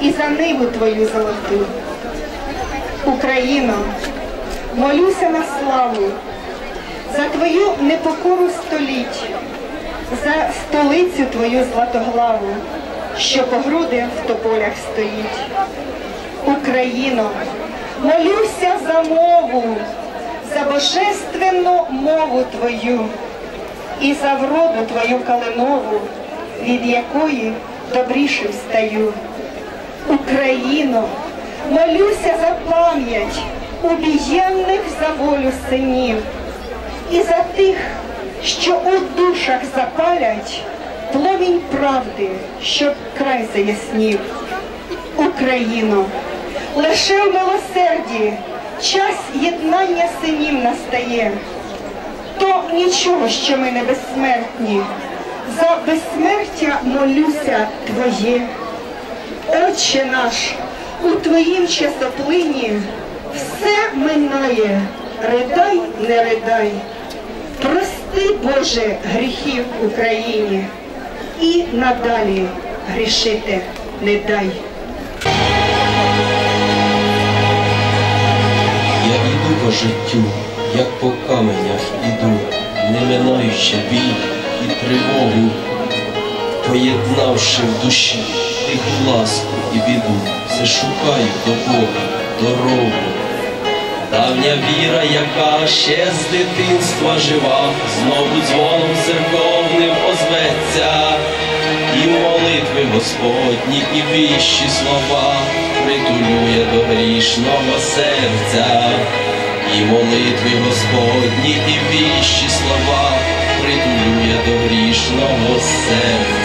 і за ниву твою золоту. Україно, молюся на славу за твою непокору століть, за столицю твою златоглаву, що по груди в тополях стоїть. Україно, молюся за мову, за божественну мову твою і за вроду твою калинову, від якої добрішим стаю. Україно, молюся за пам'ять убієнних за волю синів і за тих, що у душах запалять пломінь правди, щоб край заяснів. Україно, лише в милосерді час єднання синів настає. То нічого, що ми не безсмертні, за безсмертя молюся Твоє. Отче наш, у Твоїм часоплині все минає, ридай, не ридай. Прости, Боже, гріхів Україні і надалі грішити не дай. Я іду по життю, як по каменях іду, не минаючи біль і тривогу, поєднавши в душі тиху ласку і біду, все шукаю до Бога, дорогу. Давня віра, яка ще з дитинства жива, знову дзвоном церковним озветься, і молитви Господні, і віщі слова притулює до грішного серця, і молитви Господні, і віщі слова притулює до грішного серця.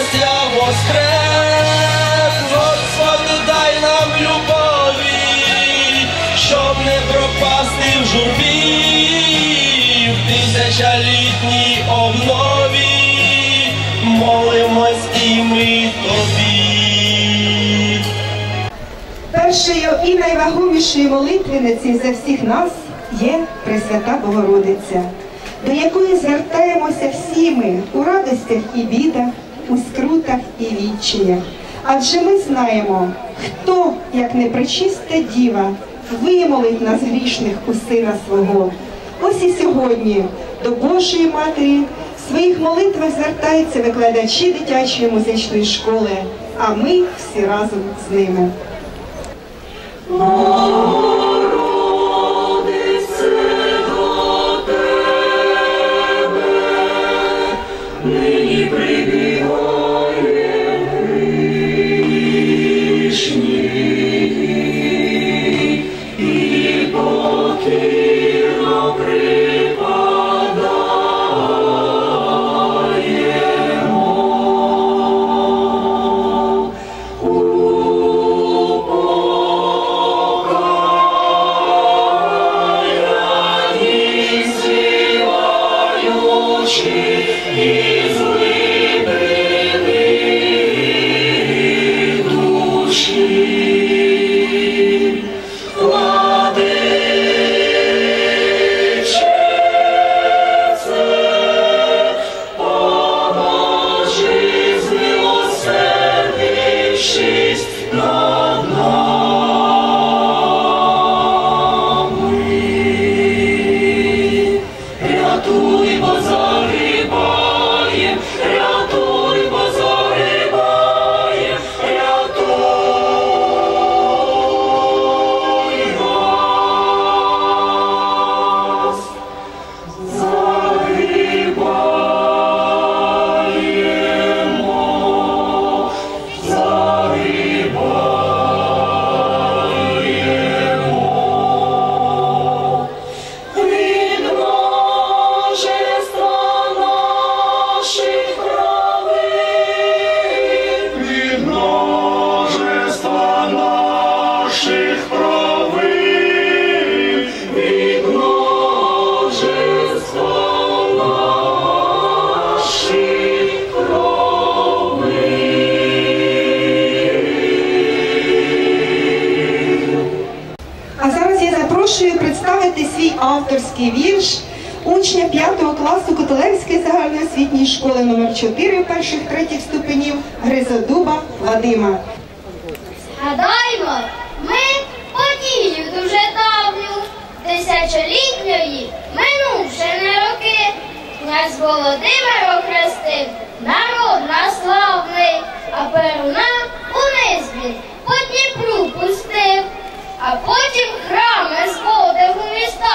Щастя воскрес. Господи, дай нам любові, щоб не пропасти в журбі, в тисячолітній обнові. Молимось і ми тобі. Першою і найвагомішою молитвеницею за всіх нас є Пресвята Богородиця, до якої звертаємося всі ми у радостях і бідах, у скрутах і відчаях. Адже ми знаємо, хто, як не пречиста діва, вимолить нас грішних у сина свого. Ось і сьогодні до Божої Матері в своїх молитвах звертаються викладачі дитячої музичної школи, а ми всі разом з ними. Авторський вірш учня 5 класу Котелевської загальноосвітньої школи номер 4 перших третіх ступенів Гризодуба Вадима. Гадаймо, ми подію дуже давню, тисячолітньої, минувши не роки. Князь Володимир охрестив, народ наславний, а перуна униз він по Дніпру пустив, а потім храми зводив у містах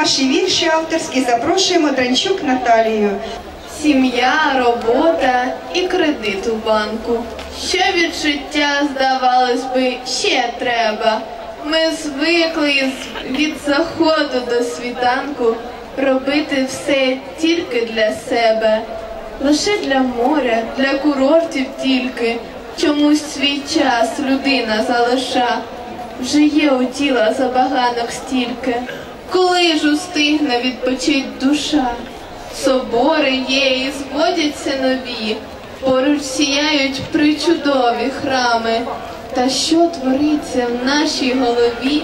наші вірші авторські. Запрошуємо Дранчук Наталію. Сім'я, робота і кредит у банку. Що від життя, здавалось би, ще треба. Ми звикли від заходу до світанку робити все тільки для себе. Лише для моря, для курортів тільки. Чомусь свій час людина залиша. Вже є у тіла забаганок стільки. Коли ж устигне відпочить душа? Собори є і зводяться нові, поруч сіяють причудові храми. Та що твориться в нашій голові,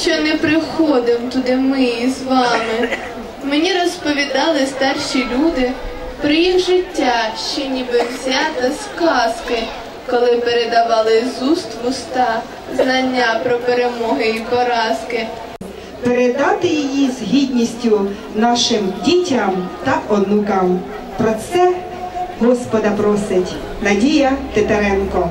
що не приходимо туди ми із вами? Мені розповідали старші люди про їх життя, що ніби взята з казки, коли передавали з уст в уста знання про перемоги і поразки. Передати її з гідністю нашим дітям та онукам. Про це Господа просить Надія Титаренко.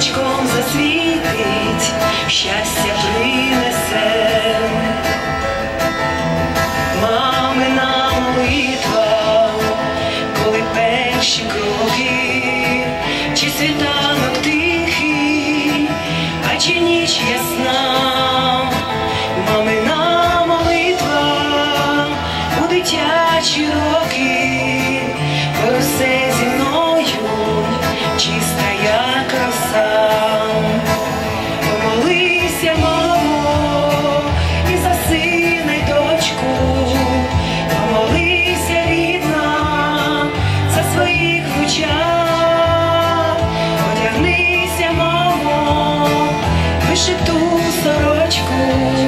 Зірочком засвіт. Lord.